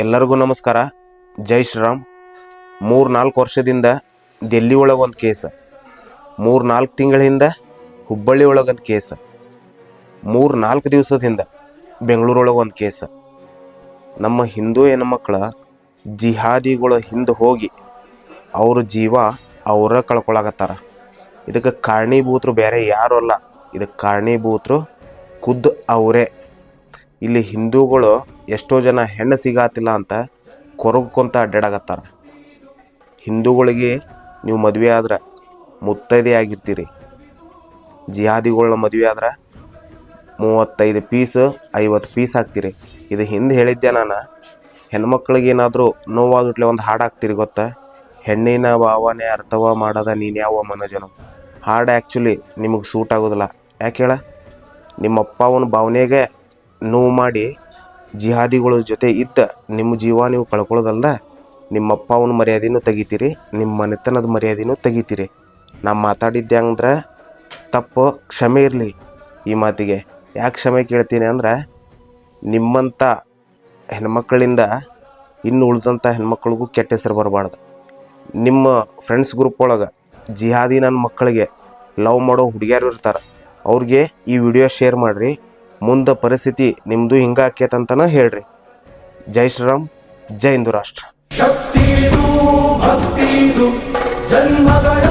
ಎಲ್ಲರಿಗೂ ನಮಸ್ಕಾರ. ಜೈ ಶ್ರೀರಾಮ್. ಮೂರು ನಾಲ್ಕು ವರ್ಷದಿಂದ ಡೆಲ್ಲಿ ಒಳಗೆ ಒಂದು ಕೇಸ. ಮೂರು ನಾಲ್ಕು ತಿಂಗಳ ಹಿಂದೆ ಹುಬ್ಬಳ್ಳಿ ಒಳಗೊಂದು ಕೇಸ. ಮೂರು ನಾಲ್ಕು ದಿವಸದಿಂದ ಬೆಂಗಳೂರೊಳಗೆ ಒಂದು ಕೇಸ. ನಮ್ಮ ಹಿಂದೂ ಹೆಣ್ಮಕ್ಳ ಜಿಹಾದಿಗಳ ಹಿಂದೆ ಹೋಗಿ ಅವ್ರ ಜೀವ ಅವರ ಕಳ್ಕೊಳಕತ್ತಾರ. ಇದಕ್ಕೆ ಕಾರಣೀಭೂತರು ಬೇರೆ ಯಾರು ಅಲ್ಲ. ಇದಕ್ಕೆ ಕಾರಣೀಭೂತರು ಖುದ್ದು ಅವರೇ. ಇಲ್ಲಿ ಹಿಂದೂಗಳು ಎಷ್ಟೋ ಜನ ಹೆಣ್ಣು ಸಿಗಾತಿಲ್ಲ ಅಂತ ಕೊರಗ್ಕೊಂತ ಅಡ್ಡಾಡಕತ್ತಾರ. ಹಿಂದೂಗಳಿಗೆ ನೀವು ಮದುವೆ ಆದ್ರೆ ಮುತ್ತೈದೆ ಆಗಿರ್ತೀರಿ. ಜಿಹಾದಿಗಳನ್ನ ಮದುವೆ ಆದ್ರೆ ಮೂವತ್ತೈದು ಪೀಸ್, ಐವತ್ತು ಪೀಸ್ ಹಾಕ್ತೀರಿ. ಇದು ಹಿಂದೆ ಹೇಳಿದ್ದೆ ನಾನು, ಹೆಣ್ಮಕ್ಳಿಗೇನಾದರೂ ನೋವಾದುಟ್ಲೆ ಒಂದು ಹಾಡು ಹಾಕ್ತೀರಿ ಗೊತ್ತಾ? ಹೆಣ್ಣಿನ ಭಾವನೆ ಅರ್ಥವ ಮಾಡದ ನೀನು ಯಾವ ಮನೋಜನು? ಹಾಡು ಆ್ಯಕ್ಚುಲಿ ನಿಮಗೆ ಸೂಟ್ ಆಗೋದಿಲ್ಲ. ಯಾಕೆ ಹೇಳ? ನಿಮ್ಮ ಅವನ ಭಾವನೆಗೆ ನೋವು ಮಾಡಿ ಜಿಹಾದಿಗಳ ಜೊತೆ ಇದ್ದ ನಿಮ್ಮ ಜೀವ ನೀವು ಕಳ್ಕೊಳ್ಳೋದಲ್ದ, ನಿಮ್ಮ ಅಪ್ಪ ಅವನ ಮರ್ಯಾದೆನೂ ತೆಗಿತೀರಿ, ನಿಮ್ಮ ಮನೆತನದ ಮರ್ಯಾದೆನೂ ತೆಗಿತೀರಿ. ನಾ ಮಾತಾಡಿದ್ದೆ ಅಂದ್ರೆ ತಪ್ಪು, ಕ್ಷಮೆ ಇರಲಿ ಈ ಮಾತಿಗೆ. ಯಾಕೆ ಕ್ಷಮೆ ಕೇಳ್ತೀನಿ ಅಂದ್ರೆ ನಿಮ್ಮಂಥ ಹೆಣ್ಮಕ್ಳಿಂದ ಇನ್ನು ಉಳಿದಂಥ ಹೆಣ್ಮಕ್ಳಿಗೂ ಕೆಟ್ಟ ಹೆಸರು ಬರಬಾರ್ದು. ನಿಮ್ಮ ಫ್ರೆಂಡ್ಸ್ ಗ್ರೂಪ್ ಒಳಗೆ ಜಿಹಾದಿ ನನ್ನ ಮಕ್ಕಳಿಗೆ ಲವ್ ಮಾಡೋ ಹುಡುಗಿಯರು ಇರ್ತಾರೆ. ಅವ್ರಿಗೆ ಈ ವಿಡಿಯೋ ಶೇರ್ ಮಾಡಿರಿ. ಮುಂದ ಪರಿಸ್ಥಿತಿ ನಿಮ್ಮದು ಹಿಂಗಾಕೇತಂತನ ಹೇಳ್ರಿ. ಜೈ ಶ್ರೀರಾಮ್ ಜೈ ಹಿಂದೂ ರಾಷ್ಟ್ರ. ಜನ್ಮಗಳ